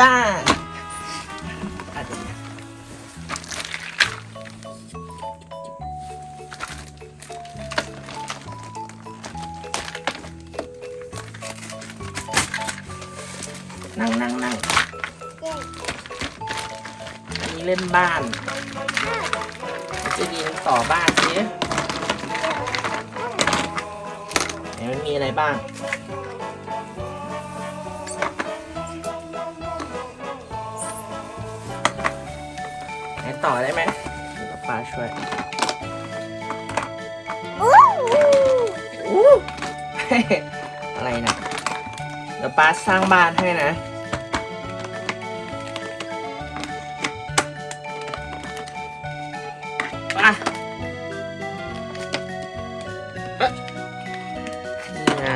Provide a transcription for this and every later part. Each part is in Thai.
จ้านั่งนั่งนั่งอันนี้เล่นบ้านจะดินต่อบ้านสิไหนมันมีอะไรบ้าง ต่อได้ไหมเดี๋ยวป้าช่วยอู้อู้อะไรนะเดี๋ยวป้าสร้างบ้านให้นะป้าเอ๊ะนี่ไง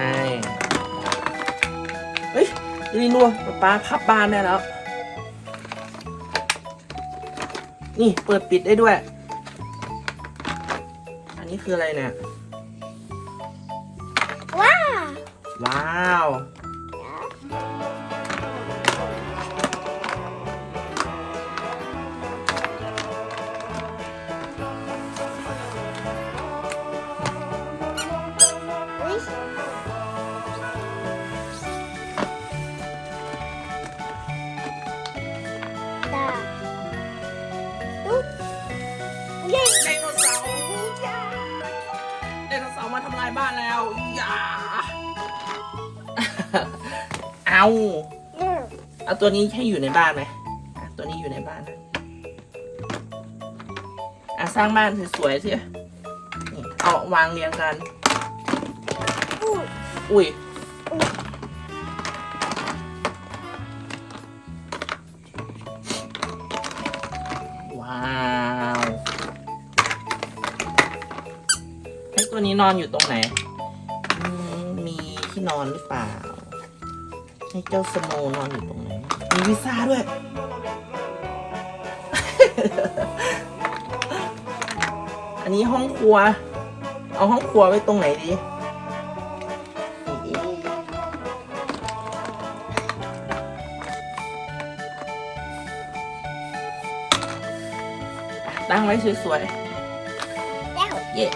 เฮ้ยนี่นัวป้าพับบ้านได้แล้ว นี่เปิดปิดได้ด้วย อันนี้คืออะไรเนี่ย ว้าว้าว อุ้ย ดโนเสาร์มาทำลายบ้านแล้ว อย่า เอาเย้เอาตัวนี้ให้อยู่ในบ้านไหมอะตัวนี้อยู่ในบ้านนะอะสร้างบ้านสวยๆสินี่เอาวางเรียงกันอู้อุ้ยว้ ตัวนี้นอนอยู่ตรงไหนอืมมีที่นอนหรือเปล่าให้เจ้าสโนว์นอนอยู่ตรงไหนมีวิซ่าด้วย อันนี้ห้องครัว เอาห้องครัวไว้ตรงไหนดีตั้งไว้สวยแล้วๆเย้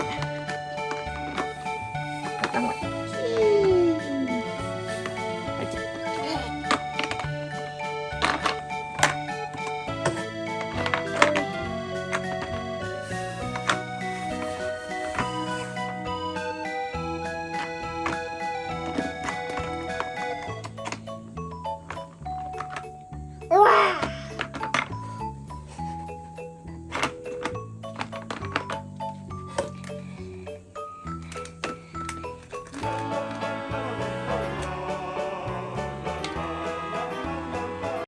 Bye.